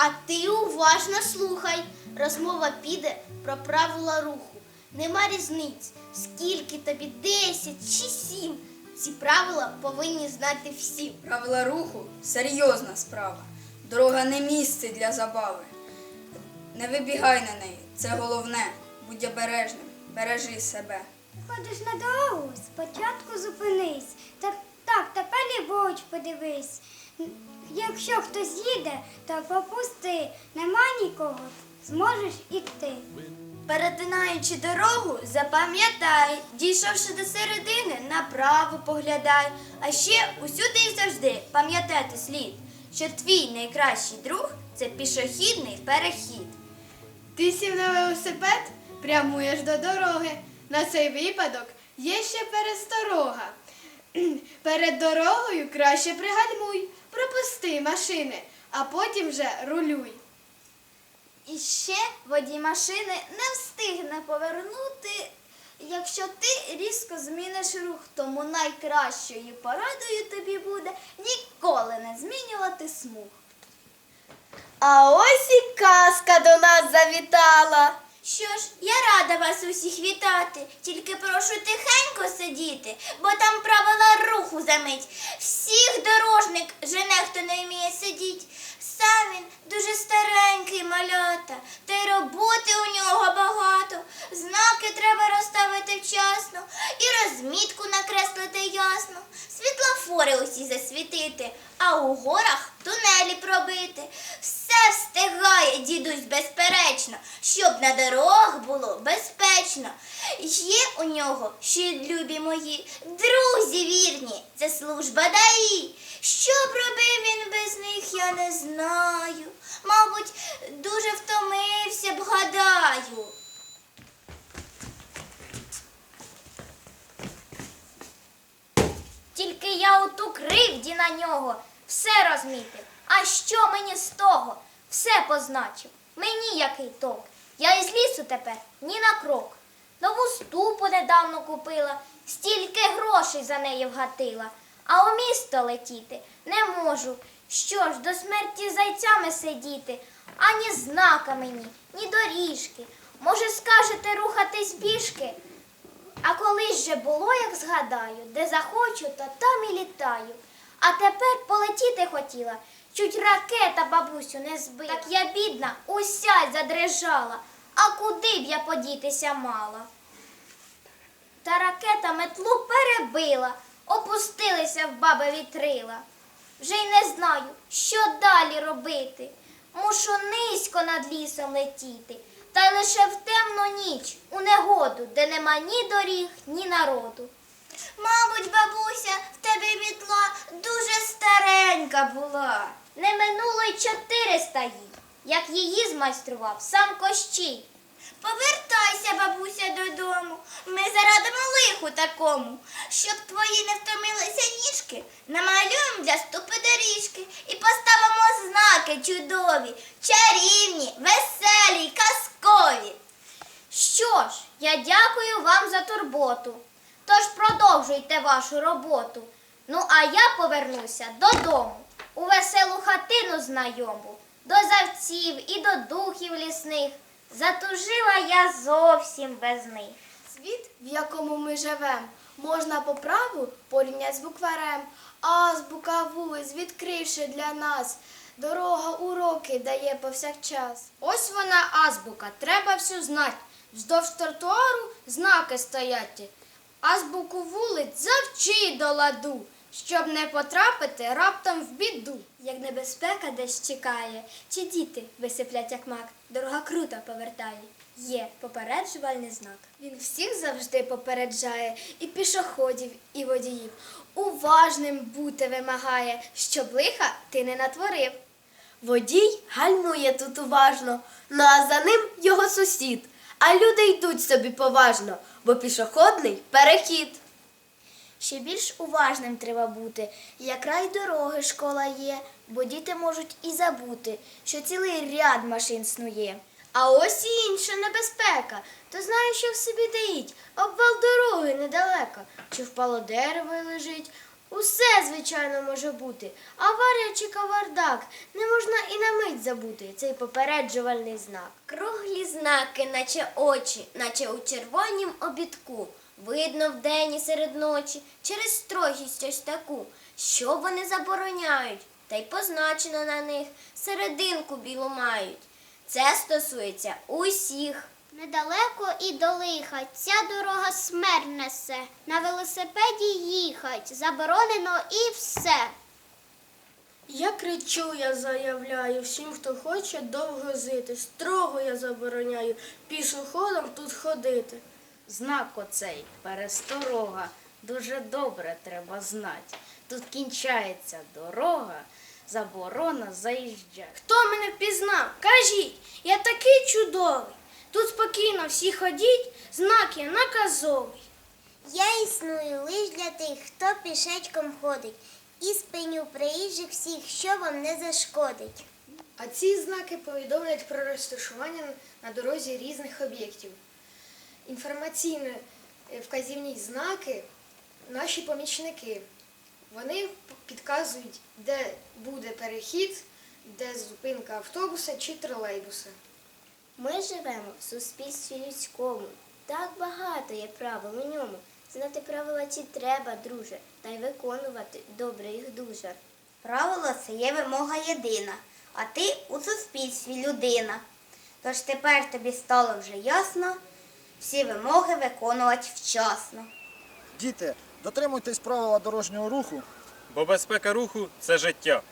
а ти уважно слухай. Розмова піде про правила руху. Нема різниць, скільки тобі 10 чи 7. Ці правила повинні знати всі. Правила руху серйозна справа. Дорога не місце для забави. Не вибігай на неї, це головне. Будь обережним, бережи себе. Ходиш на дорогу, спочатку зупинись. Так, так, тепер ліворуч подивись. Якщо хтось їде, то пропусти. Нема нікого, зможеш іти. Перетинаючи дорогу, запам'ятай, дійшовши до середини, направо поглядай. А ще усюди і завжди пам'ятати слід, що твій найкращий друг це пішохідний перехід. Ти сів на велосипед, прямуєш до дороги. На цей випадок є ще пересторога. Перед дорогою краще пригальмуй, пропусти машини, а потім вже рулюй. І ще водій машини не встигне повернути, якщо ти різко зміниш рух, тому найкращою порадою тобі буде ніколи не змінювати смуг. А ось і казка до нас завітала. Що ж, я рада вас усіх вітати, тільки прошу тихенько сидіти, бо там правила руху замить. Всіх дорожник жене, хто не вміє сидіть. Сам він дуже старенький малята, та й роботи у нього багато. Знаки треба розставити вчасно і розмітку накреслити ясно. Світлофори усі засвітити, а у горах тунелі пробити. Дідусь безперечно, щоб на дорогах було безпечно. Є у нього, ще любі мої, друзі вірні, це служба ДАІ. Що б робив він без них, я не знаю. Мабуть, дуже втомився б, гадаю. Тільки я оту кривді на нього все розмітив. А що мені з того? Все позначив. Мені який толк. Я із лісу тепер ні на крок. Нову ступу недавно купила, стільки грошей за неї вгатила. А у місто летіти не можу. Що ж, до смерті зайцями сидіти, ані знака мені, ні доріжки. Може, скажете рухатись пішки? А колись же було, як згадаю, де захочу, то там і літаю. А тепер полетіти хотіла, чуть ракета бабусю не збила. Так я бідна, уся задрижала, а куди б я подітися мала? Та ракета метлу перебила, опустилися в баби вітрила. Вже й не знаю, що далі робити. Мушу низько над лісом летіти, та й лише в темну ніч, у негоду, де нема ні доріг, ні народу. Мабуть, бабуся, в тебе мітла дуже старенька була. Не минуло й чотириста їй, як її змайстрував сам Кощій. Повертайся, бабуся, додому. Ми зарадимо лиху такому, щоб твої не втомилися ніжки, намалюємо для ступи доріжки і поставимо знаки чудові, чарівні, веселі, казкові. Що ж, я дякую вам за турботу. Тож продовжуйте вашу роботу. Ну, а я повернуся додому, у веселу хатину знайому, до завців і до духів лісних. Затужила я зовсім без них. Світ, в якому ми живемо, можна по праву порівняти з букварем. Азбука вулиць, відкривши для нас, дорога уроки дає повсякчас. Ось вона азбука, треба всю знати. Вздовж тротуару знаки стоять. Азбуку вулиць завчи до ладу, щоб не потрапити раптом в біду. Як небезпека десь чекає, чи діти висиплять як мак, дорога круто повертає. Є попереджувальний знак. Він всіх завжди попереджає, і пішоходів, і водіїв. Уважним бути вимагає, щоб лиха ти не натворив. Водій гальмує тут уважно, ну а за ним його сусід. А люди йдуть собі поважно, бо пішохідний перехід. Ще більш уважним треба бути. Як край дороги школа є, бо діти можуть і забути, що цілий ряд машин снує. А ось і інша небезпека. То знаю, що в собі даїть. Обвал дороги недалеко. Чи впало дерево лежить, Усе, звичайно, може бути. Аварія чи кавардак не можна і на мить забути цей попереджувальний знак. Круглі знаки, наче очі, наче у червонім обідку. Видно вдень і серед ночі через строгість ось таку, що вони забороняють, та й позначено на них серединку білу мають. Це стосується усіх. Недалеко і до лиха ця дорога смерть несе. На велосипеді їхать заборонено і все. Я кричу, я заявляю всім, хто хоче довго жити. Строго я забороняю пішоходом тут ходити. Знак оцей пересторога. Дуже добре треба знати. Тут кінчається дорога, заборона заїжджати. Хто мене впізнав? Кажіть, я такий чудовий. Тут спокійно всі ходіть, знак я наказовий. Я існую лиш для тих, хто пішечком ходить, і спиню приїжджих всіх, що вам не зашкодить. А ці знаки повідомлять про розташування на дорозі різних об'єктів. Інформаційно е, вказівні знаки наші помічники. Вони підказують, де буде перехід, де зупинка автобуса чи тролейбуса. Ми живемо в суспільстві людському. Так багато є правил у ньому. Знати правила ці треба, друже, та й виконувати добре їх дуже. Правило це є вимога єдина, а ти у суспільстві людина. Тож тепер тобі стало вже ясно всі вимоги виконувати вчасно. Діти, дотримуйтесь правила дорожнього руху Бо безпека руху це життя.